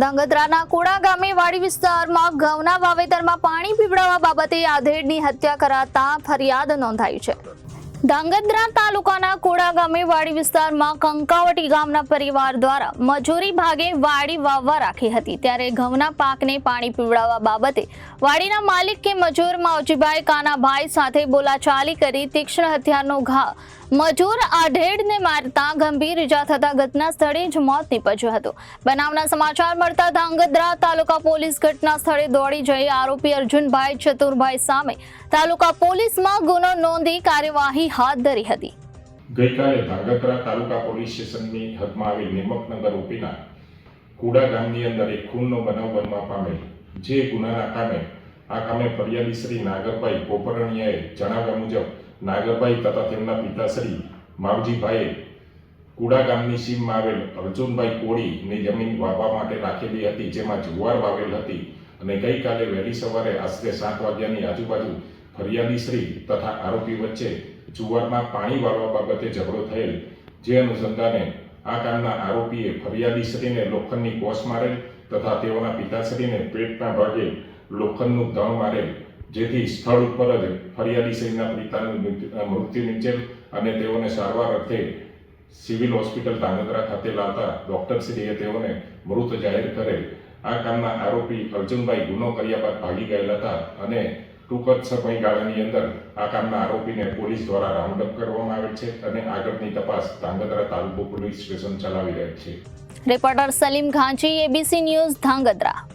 ધાંગધ્રાના કોડા ગામે વાડી વિસ્તારમાં ઘઉંના વાવેતરમાં પાણી પીવડાવવા બાબતે આધેડની હત્યા કરાતા ફરિયાદ નોંધાઈ છે. ધાંગધ્રા તાલુકાના કોડા ગામે વાડી વિસ્તારમાં કંકાવટી ગામના પરિવાર દ્વારા મજૂરી ભાગે વાડી વાવવા રાખી હતી. ત્યારે ઘઉંના પાકને પાણી પીવડાવવા બાબતે વાડીના માલિક કે મજૂર માવજીભાઈ કાનાભાઈ સાથે બોલાચાલી કરી તીક્ષ્ણ હથિયારનો ઘા મજૂર આઢેડને મારતા ગંભીર ઇજા થતા ઘટના સ્થળે જ મોત નીપજ્યું હતું. બનાવના સમાચાર મળતા ધાંગધ્રા તાલુકા પોલીસ ઘટના સ્થળે દોડી જઈ આરોપી અર્જુનભાઈ ચતુરભાઈ સામે તાલુકા પોલીસમાં ગુનો નોંધી કાર્યવાહી હાથ ધરી હતી. ગઈકાલે ધાંગધ્રા તાલુકા પોલીસ સ્ટેશનની હદમાં આવેલ નિમકનગર ઉપીના કુડા ગામની અંદર એક ખૂનનો બનાવ બનવા પામેલ. જે ગુનાના કામે આ કામે ફરિયાદી શ્રી નાગરભાઈ પોપરણિયાએ જણાવ્યા મુજબ, નાગરભાઈ તથા તેમના પિતાશ્રી માવજીભાઈએ કુડા ગામની સીમમાં આવેલ અર્જુનભાઈ કોળીની જમીન વાવવા માટે રાખેલી હતી, જેમાં જુવાર વાવેલ હતી અને ગઈકાલે વહેલી સવારે આશરે સાત વાગ્યાની આજુબાજુ ફરિયાદી શ્રી તથા આરોપી વચ્ચે જુવારમાં પાણી વાળવા બાબતે ઝઘડો થયેલ. જે અનુસંધાને આ કામના આરોપીએ ફરિયાદીશ્રીને લોખંડની કોષ મારેલ તથા તેઓના પિતાશ્રીને પેટના ભાગે લોખંડનું ધણ મારેલ. જેથી સ્થળ ઉપર જ ફરિયાદી શ્રીના પિતાનું મૃત્યુ મૃત્યુ નીચેલ અને તેઓને સારવાર અર્થે સિવિલ હોસ્પિટલ ધાંગધ્રા ખાતે લાવતા ડોક્ટરશ્રીએ તેઓને મૃત જાહેર કરેલ. આ કામના આરોપી અર્જુનભાઈ ગુનો કર્યા બાદ ભાગી ગયેલા હતા અને ટૂંક જ સમયગાળાની અંદર આ કામના આરોપીને પોલીસ દ્વારા રાઉન્ડ કરવામાં આવે છે અને આગળની તપાસ ધાંગધ્રા તાલુકો પોલીસ સ્ટેશન ચલાવી રહી છે. Reporter Salim Ghanchi ABC news Dhrangadhra.